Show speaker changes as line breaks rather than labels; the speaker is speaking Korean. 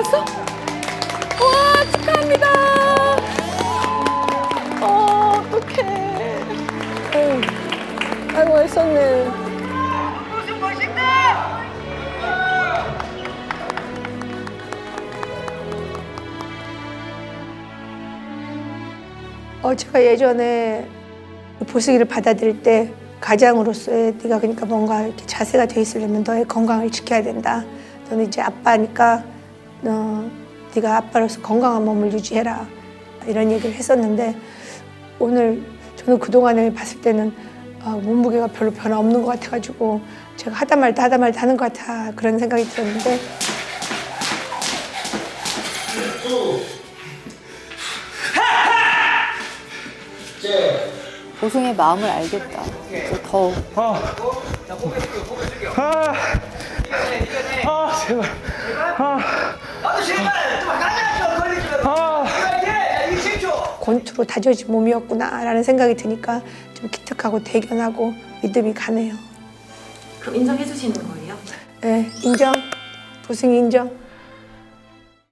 되셨어? 와 축하합니다. 어 어떡해. 아유, 아이고 애썼네. 어, 제가 예전에 보슬기를 받아들일 때 가장으로서의 네가 그러니까 뭔가 이렇게 자세가 돼 있으려면 너의 건강을 지켜야 된다. 너는 이제 아빠니까 너 네가 아빠로서 건강한 몸을 유지해라. 이런 얘기를 했었는데 오늘 저는 그동안에 봤을 때는 아, 몸무게가 별로 변화 없는 것 같아가지고 제가 하다 말다 하다 말다 하는 것 같아 그런 생각이 들었는데
보승의 마음을 알겠다. 이제
더아 제발
나도 제발 20초.
권투로 다져진 몸이었구나라는 생각이 드니까 좀 기특하고 대견하고 믿음이 가네요.
그럼 인정해 주시는 거예요?
네, 인정. 보승 인정.